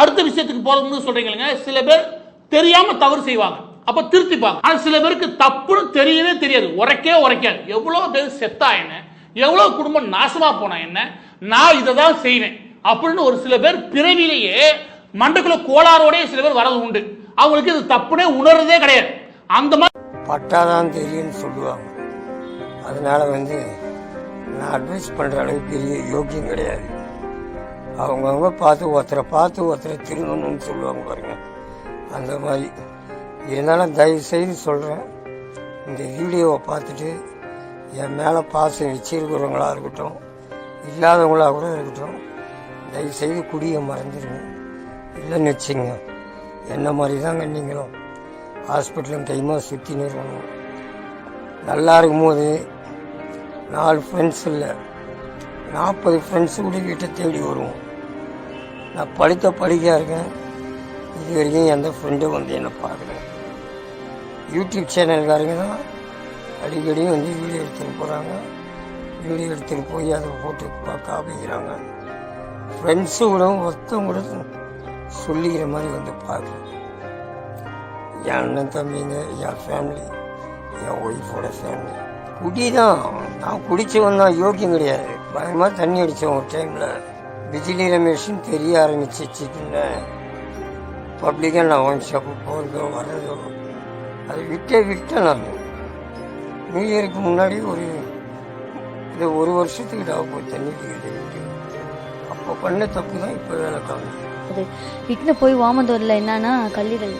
அடுத்த விஷயத்துக்கு போறதுன்னு சொல்றீங்க சில பேர் தெரியாம தவறு செய்வாங்க. அப்ப திருத்திப்பாங்க. ஆனா சில பேருக்கு தப்புன்னு தெரியவே தெரியாது. உரைக்கே உரைக்காது. எவ்வளவு பேர் செத்தா என்ன எவ்வளவு குடும்பம் நாசமா போனா என்ன நான் இதை தான் செய்வேன் அப்படின்னு ஒரு சில பேர் பிறவிலேயே மண்டக்குள்ள கோளாறோடய சில பேர் வரது உண்டு. அவங்களுக்கு இது தப்புனே உணர்றதே கிடையாது. அந்த மாதிரி பட்டாதான் தெரியும்னு சொல்லுவாங்க. அதனால வந்து நான் அட்வைஸ் பண்ணுற அளவுக்கு பெரிய யோக்கியம் கிடையாது. அவங்கவுங்க பார்த்து ஒருத்தரை பார்த்து ஒருத்தரை திருங்கணும்னு சொல்லுவாங்க பாருங்க. அந்த மாதிரி. இருந்தாலும் தயவு செய்து சொல்கிறேன் இந்த வீடியோவை பார்த்துட்டு என் மேலே பாசம் வச்சிருக்கிறவங்களா இருக்கட்டும் இல்லாதவங்களா கூட இருக்கட்டும் தயவு செய்து குடியை மறந்துடுங்க. இல்லைன்னு வச்சுங்க என்ன மாதிரி தாங்க நீங்களும் ஹாஸ்பிட்டலும் கைமாக சுற்றி நிறுவனம் நல்லா இருக்கும்போது நாலு ஃப்ரெண்ட்ஸ் இல்லை நாற்பது ஃப்ரெண்ட்ஸு கூட வீட்டை தேடி வருவோம். நான் படித்த படிக்கா இருக்கேன். இது வரைக்கும் எந்த ஃப்ரெண்டும் வந்து என்னை பார்க்கல. யூடியூப் சேனல்காரங்க தான் அடிக்கடி வந்து வீடியோ எடுத்துகிட்டு போகிறாங்க வீடியோ எடுத்துகிட்டு போய் அதை போட்டு பா- ஃப்ரெண்ட்ஸு கூட ஒருத்தவங்க கூட சொல்லிக்கிற மாதிரி வந்து பார்க்கல. என் அண்ணன் தம்பிங்க என் ஃபேமிலி என் ஒய்ஃபோட ஃபேமிலி குடி தான் நான் குடிச்சவன் தான் யோக்கியம் கிடையாது. பயமாக தண்ணி அடித்தேன் ஒரு டைமில் பிஜிலி மிஷின் தெரிய ஆரம்பிச்சிச்சுன்னு பப்ளிக்காக நான் ஒன் ஷாப்பு போகிறதோ வர்றதோ. அது விட்டே விட்டேன் நான். நியூ இயருக்கு முன்னாடி ஒரு இது ஒரு வருஷத்துக்கு நான் போய் தண்ணி விட்டு அப்போ பண்ண தப்பு தான் இப்போ வேலை காணும் அது விட்டு போய் வாமந்தூரில் என்னன்னா கல்லீரல்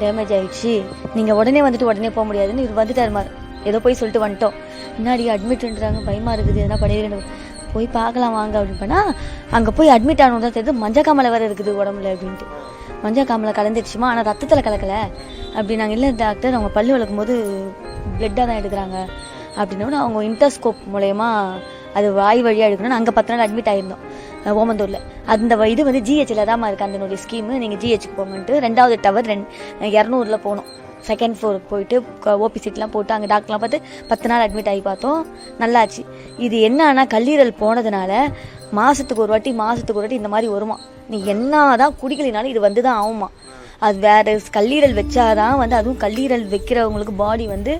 டேமேஜ் ஆயிடுச்சு. நீங்கள் உடனே வந்துட்டு உடனே போக முடியாதுன்னு இவர் வந்துட்டார் மாதிரி ஏதோ போய் சொல்லிட்டு வந்துட்டோம். முன்னாடி அட்மிட்ன்றாங்க பயமாக இருக்குது. எதனா பண்ணிடுறேன் போய் பார்க்கலாம் வாங்க அப்படின்னு போனால் அங்கே போய் அட்மிட் ஆனது தான் தெரியுது மஞ்சள் காமலை வேறு இருக்குது உடம்புல அப்படின்ட்டு. மஞ்சள் காமலை கலந்துடுச்சுமா ஆனால் ரத்தத்தில் கலக்கலை. அப்படி நாங்கள் இல்லை டாக்டர் அவங்க பல்லு வளர்க்கும் போது பிளட்டாக தான் எடுக்கிறாங்க. அப்படின்னோட அவங்க இன்டர்ஸ்கோப் மூலயமா அது வாய் வழியாக எடுக்கணும்னு அங்கே பத்து நாள் அட்மிட் ஆயிருந்தோம். ஓமந்தூரில். அந்த இது வந்து ஜிஹெச்சில் தான் இருக்குது அந்த ஸ்கீமு நீங்கள் ஜிஹெச்சுக்கு போங்கன்ட்டு ரெண்டாவது டவர் ரெண்டு இரநூறுல போனோம். செகண்ட் ஃப்ளோருக்கு போயிட்டு ஓபி சீட்லாம் போட்டு அங்கே டாக்டர்லாம் பார்த்து பத்து நாள் அட்மிட் ஆகி பார்த்தோம். நல்லாச்சு. இது என்னன்னா கல்லீரல் போனதுனால மாதத்துக்கு ஒரு வாட்டி மாதத்துக்கு ஒரு வாட்டி இந்த மாதிரி வருமா? நீ என்ன தான் குடிக்கலினாலும் இது வந்து தான் ஆகுமா? அது வேறு கல்லீரல் வச்சாதான் வந்து அதுவும் கல்லீரல் வைக்கிறவங்களுக்கு பாடி வந்து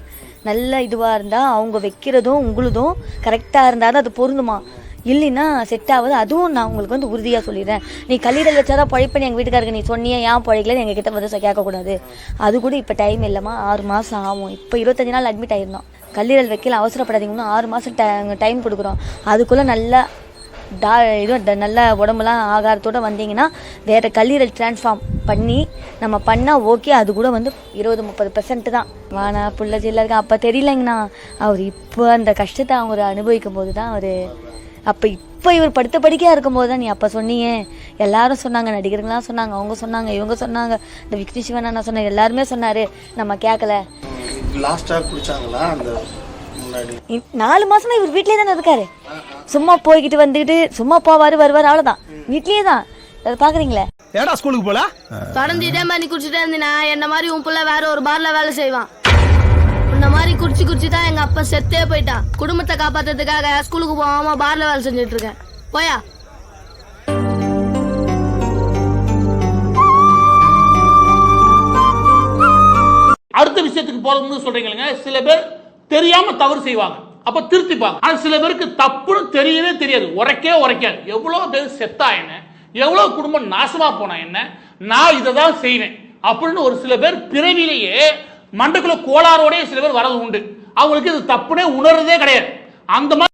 நல்ல இதுவாக இருந்தால் அவங்க வைக்கிறதும் உங்களுதும் கரெக்டாக இருந்தால் தான் அது பொருந்துமா? இல்லைன்னா செட் ஆகுது. அதுவும் நான் உங்களுக்கு வந்து உறுதியாக சொல்லிடுறேன். நீ கல்லீரல் வச்சாதான் பழைப்பேன் எங்கள் வீட்டுக்காருக்கு நீ சொன்னியே ஏன் பழைக்கலன்னு? எங்கள் கிட்ட வந்து கேட்கக்கூடாது. அது கூட இப்போ டைம் இல்லைம்மா. ஆறு மாதம் ஆகும். இப்போ இருபத்தஞ்சு நாள் அட்மிட் ஆயிருந்தோம். கல்லீரல் வைக்கல அவசரப்படாதீங்கன்னு ஆறு மாதம் டைம் கொடுக்குறோம். அதுக்குள்ளே நல்லா டா இது ட- நல்ல உடம்புலாம் ஆகாரத்தோட வந்தீங்கன்னா வேறு கல்லீரல் டிரான்ஸ்ஃபார்ம் பண்ணி நம்ம பண்ணால் ஓகே அது கூட வந்து இருபது முப்பது பெர்சன்ட் தான். வானா புள்ள ஜில்ல இருக்க? அப்போ தெரியலங்கண்ணா. அவர் இப்போ அந்த கஷ்டத்தை அவங்க அனுபவிக்கும் போது தான் அவர் அப்போ இப்போ இவர் படுத்த படிக்கையாக இருக்கும்போது தான் நீ அப்போ சொன்னீங்க எல்லாரும் சொன்னாங்க நடிகர்கள்லாம் சொன்னாங்க அவங்க சொன்னாங்க இவங்க சொன்னாங்க. இந்த விக்னி சிவன் அண்ணா சொன்னாங்க எல்லாருமே சொன்னார். நம்ம கேட்கல லாஸ்டா குடிச்சாங்களா அந்த நாலு மாசமா இவர் வீட்லயே தானே இருக்காரு. சும்மா போய்கிட்டு வந்துக்கிட்டு சும்மா போவாரு வருவாரு அவ்வளவுதான். வீட்லயே தான். அதை பாக்குறீங்களே? ஏடா ஸ்கூலுக்கு போல? தொடர்ந்து இதே மாதிரி குடிச்சிட்டே இருந்தீனா என்ன மாதிரி உன் புள்ள வேற ஒரு பார்ல வேலை செய்வான். இந்த மாதிரி குடிச்சு குடிச்சு தான் எங்க அப்பா செத்தே போயிட்டான் குடும்பத்தை காப்பாத்துறதுக்காக ஸ்கூலுக்கு போகாம பார்ல வேலை செஞ்சுட்டு இருக்கேன். போயா? அடுத்த விஷயத்துக்கு போறதுன்னு சொல்றீங்க சில பேர் தெரியாம தவறு செய்வாங்க. அப்ப திருத்திப்பாங்க. ஆனா சில பேருக்கு தப்புன்னு தெரியவே தெரியாது. உரைக்கே உரைக்காது. எவ்வளவு பேர் செத்தா என்ன? எவ்வளவு குடும்பம் நாசமா போனா என்ன? நான் இதை தான் செய்வேன். அப்படின்னு ஒரு சில பேர் பிறவிலேயே மண்டுக்குள்ள கோளாரோடய சில பேர் வரது உண்டு. அவங்களுக்கு இது தப்புனே உணர்றதே கிடையாது. அந்த மாதிரி